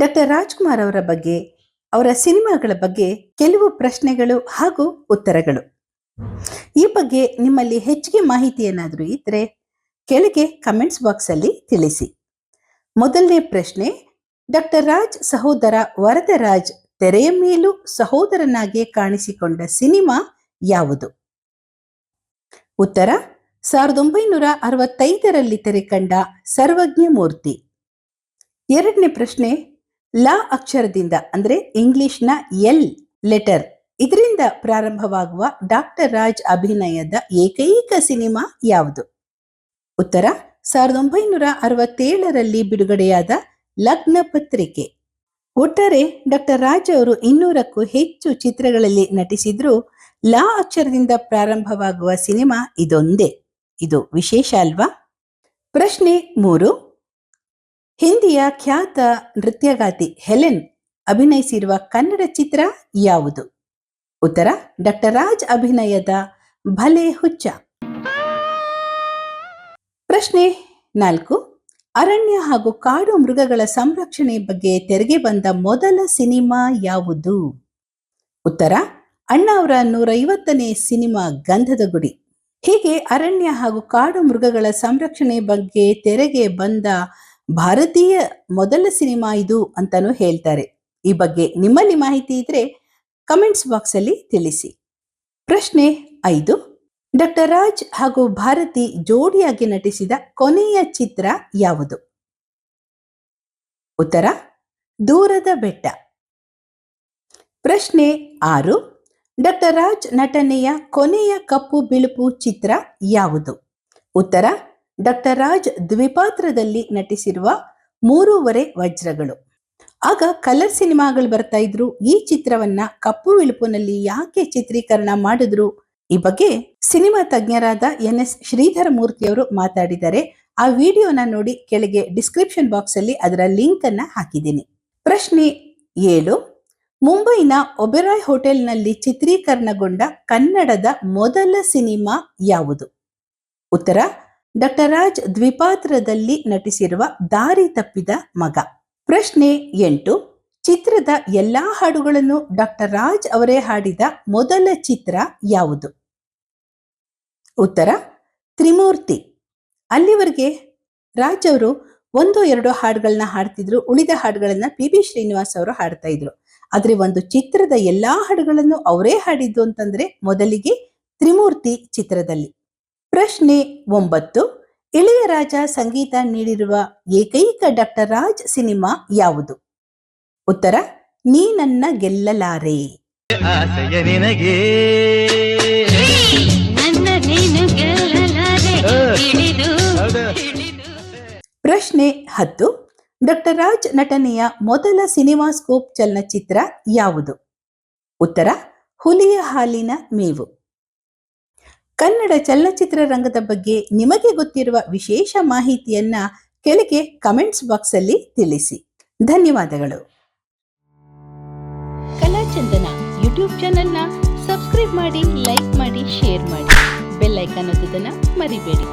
Doctor Rajkumar ಅವರ ಬಗ್ಗೆ, ಅವರ ಸಿನಿಮಾಗಳ ಬಗ್ಗೆ ಕೆಲವು ಪ್ರಶ್ನೆಗಳು ಹಾಗೂ ಉತ್ತರಗಳು. ಈ ಬಗ್ಗೆ ನಿಮ್ಮಲ್ಲಿ ಹೆಚ್ಚಿಗೆ ಮಾಹಿತಿ ಏನಾದರೂ ಇದ್ರೆ ಕೆಳಗೆ ಕಮೆಂಟ್ಸ್ ಬಾಕ್ಸಲ್ಲಿ ತಿಳಿಸಿ. ಮೊದಲನೇ ಪ್ರಶ್ನೆ, ಡಾಕ್ಟರ್ ರಾಜ್ ಸಹೋದರ ವರದರಾಜ್ ತೆರೆಯ ಮೇಲೂ ಸಹೋದರನಾಗಿ ಕಾಣಿಸಿಕೊಂಡ ಸಿನಿಮಾ ಯಾವುದು? ಉತ್ತರ, ಸಾವಿರದ ಒಂಬೈನೂರ ಅರವತ್ತೈದರಲ್ಲಿ ತೆರೆಕಂಡ ಸರ್ವಜ್ಞ ಮೂರ್ತಿ ಎರಡನೇ ಪ್ರಶ್ನೆ ಲ ಅಕ್ಷರದಿಂದ, ಅಂದ್ರೆ ಇಂಗ್ಲಿಷ್ನ ಎಲ್ ಲೆಟರ್. ಇದರಿಂದ ಪ್ರಾರಂಭವಾಗುವ ಡಾಕ್ಟರ್ ರಾಜ್ ಅಭಿನಯದ ಏಕೈಕ ಸಿನಿಮಾ ಯಾವುದು? ಉತ್ತರ, ಸಾವಿರದ ಒಂಬೈನೂರ ಅರವತ್ತೇಳರಲ್ಲಿ ಬಿಡುಗಡೆಯಾದ ಲಗ್ನ ಪತ್ರಿಕೆ. ಒಟ್ಟಾರೆ ಡಾಕ್ಟರ್ ರಾಜ್ ಅವರು ಇನ್ನೂರಕ್ಕೂ ಹೆಚ್ಚು ಚಿತ್ರಗಳಲ್ಲಿ ನಟಿಸಿದ್ರು ಲಾ ಅಕ್ಷರದಿಂದ ಪ್ರಾರಂಭವಾಗುವ ಸಿನಿಮಾ ಇದೊಂದೇ. ಇದು ವಿಶೇಷ ಅಲ್ವಾ? ಪ್ರಶ್ನೆ ಮೂರು. ಹಿಂದಿಯ ಖ್ಯಾತ ನೃತ್ಯಗಾತಿ ಹೆಲೆನ್ ಅಭಿನಯಿಸಿರುವ ಕನ್ನಡ ಚಿತ್ರ ಯಾವುದು? ಉತ್ತರ, ಡಾಕ್ಟರ್ ರಾಜ್ ಅಭಿನಯದ ಭಲೆ ಹುಚ್ಚ. ಪ್ರಶ್ನೆ ನಾಲ್ಕು, ಅರಣ್ಯ ಹಾಗೂ ಕಾಡು ಮೃಗಗಳ ಸಂರಕ್ಷಣೆ ಬಗ್ಗೆ ತೆರೆಗೆ ಬಂದ ಮೊದಲ ಸಿನಿಮಾ ಯಾವುದು? ಉತ್ತರ, ಅಣ್ಣ ಅವರ ನೂರೈವತ್ತನೇ ಸಿನಿಮಾ ಗಂಧದ ಗುಡಿ. ಹೀಗೆ ಅರಣ್ಯ ಹಾಗೂ ಕಾಡು ಮೃಗಗಳ ಸಂರಕ್ಷಣೆ ಬಗ್ಗೆ ತೆರೆಗೆ ಬಂದ ಭಾರತೀಯ ಮೊದಲ ಸಿನಿಮಾ ಇದು ಅಂತಾನೂ ಹೇಳ್ತಾರೆ. ಈ ಬಗ್ಗೆ ನಿಮ್ಮಲ್ಲಿ ಮಾಹಿತಿ ಇದ್ರೆ ಕಮೆಂಟ್ಸ್ ಬಾಕ್ಸ್ ಅಲ್ಲಿ ತಿಳಿಸಿ. ಪ್ರಶ್ನೆ ಐದು, ಡಾಕ್ಟರ್ ರಾಜ್ ಹಾಗೂ ಭಾರತಿ ಜೋಡಿಯಾಗಿ ನಟಿಸಿದ ಕೊನೆಯ ಚಿತ್ರ ಯಾವುದು? ಉತ್ತರ, ದೂರದ ಬೆಟ್ಟ. ಪ್ರಶ್ನೆ ಆರು, ಡಾಕ್ಟರ್ ರಾಜ್ ನಟನೆಯ ಕೊನೆಯ ಕಪ್ಪು ಬಿಳುಪು ಚಿತ್ರ ಯಾವುದು? ಉತ್ತರ ಡಾಕ್ಟರ್ ರಾಜ್ ದ್ವಿಪಾತ್ರದಲ್ಲಿ ನಟಿಸಿರುವ ಮೂರೂವರೆ ವಜ್ರಗಳು. ಆಗ ಕಲರ್ ಸಿನಿಮಾಗಳು ಬರ್ತಾ ಇದ್ರು. ಈ ಚಿತ್ರವನ್ನ ಕಪ್ಪು ವಿಳುಪುನಲ್ಲಿ ಯಾಕೆ ಚಿತ್ರೀಕರಣ ಮಾಡಿದ್ರು? ಈ ಬಗ್ಗೆ ಸಿನಿಮಾ ತಜ್ಞರಾದ ಎನ್ ಎಸ್ ಶ್ರೀಧರ ಮೂರ್ತಿಯವರು ಮಾತಾಡಿದ್ದಾರೆ. ಆ ವಿಡಿಯೋನ ನೋಡಿ ಕೆಳಗೆ ಡಿಸ್ಕ್ರಿಪ್ಷನ್ ಬಾಕ್ಸ್ ಅಲ್ಲಿ ಅದರ ಲಿಂಕ್ ಅನ್ನ ಹಾಕಿದ್ದೀನಿ. ಪ್ರಶ್ನೆ ಏಳು. ಮುಂಬೈನ ಒಬೆರಾಯ್ ಹೋಟೆಲ್ನಲ್ಲಿ ಚಿತ್ರೀಕರಣಗೊಂಡ ಕನ್ನಡದ ಮೊದಲ ಸಿನಿಮಾ ಯಾವುದು? ಉತ್ತರ ಡಾಕ್ಟರ್ ರಾಜ್ ದ್ವಿಪಾತ್ರದಲ್ಲಿ ನಟಿಸಿರುವ ದಾರಿ ತಪ್ಪಿದ ಮಗ. ಪ್ರಶ್ನೆ ಎಂಟು, ಚಿತ್ರದ ಎಲ್ಲಾ ಹಾಡುಗಳನ್ನು ಡಾಕ್ಟರ್ ರಾಜ್ ಅವರೇ ಹಾಡಿದ ಮೊದಲ ಚಿತ್ರ ಯಾವುದು? ಉತ್ತರ, ತ್ರಿಮೂರ್ತಿ. ಅಲ್ಲಿವರೆಗೆ ರಾಜ್ ಅವರು ಒಂದು ಎರಡು ಹಾಡುಗಳನ್ನ ಹಾಡ್ತಿದ್ರು, ಉಳಿದ ಹಾಡುಗಳನ್ನ ಪಿ ಬಿ ಶ್ರೀನಿವಾಸ್ ಅವರು ಹಾಡ್ತಾ ಇದ್ರು. ಆದ್ರೆ ಒಂದು ಚಿತ್ರದ ಎಲ್ಲಾ ಹಾಡುಗಳನ್ನು ಅವರೇ ಹಾಡಿದ್ದು ಅಂತಂದ್ರೆ ಮೊದಲಿಗೆ ತ್ರಿಮೂರ್ತಿ ಚಿತ್ರದಲ್ಲಿ. ಪ್ರಶ್ನೆ ಒಂಬತ್ತು. ಇಳೆಯರಾಜ ಸಂಗೀತ ನೀಡಿರುವ ಏಕೈಕ ಡಾಕ್ಟರ್ ರಾಜ್ ಸಿನಿಮಾ ಯಾವುದು? ಉತ್ತರ ನೀ ನನ್ನ ಗೆಲ್ಲಲಾರೆ. ಪ್ರಶ್ನೆ ಹತ್ತು. ಡಾಕ್ಟರ್ ರಾಜ್ ನಟನೆಯ ಮೊದಲ ಸಿನಿಮಾ ಸ್ಕೋಪ್ ಚಲನಚಿತ್ರ ಯಾವುದು? ಉತ್ತರ ಹುಲಿಯ ಹಾಲಿನ ಮೇವು. ಕನ್ನಡ ಚಲನಚಿತ್ರ ರಂಗದ ಬಗ್ಗೆ ನಿಮಗೆ ಗೊತ್ತಿರುವ ವಿಶೇಷ ಮಾಹಿತಿಯನ್ನ ಕೆಳಗೆ ಕಮೆಂಟ್ಸ್ ಬಾಕ್ಸ್ ಅಲ್ಲಿ ತಿಳಿಸಿ. ಧನ್ಯವಾದಗಳು. ಕಲಾಚಂದನ ಯೂಟ್ಯೂಬ್ ಚಾನೆಲ್ನ ಸಬ್ಸ್ಕ್ರೈಬ್ ಮಾಡಿ ಲೈಕ್ ಮಾಡಿ ಶೇರ್ ಮಾಡಿ. ಬೆಲ್ ಐಕಾನ್ ಮರಿಬೇಡಿ.